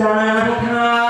จากทา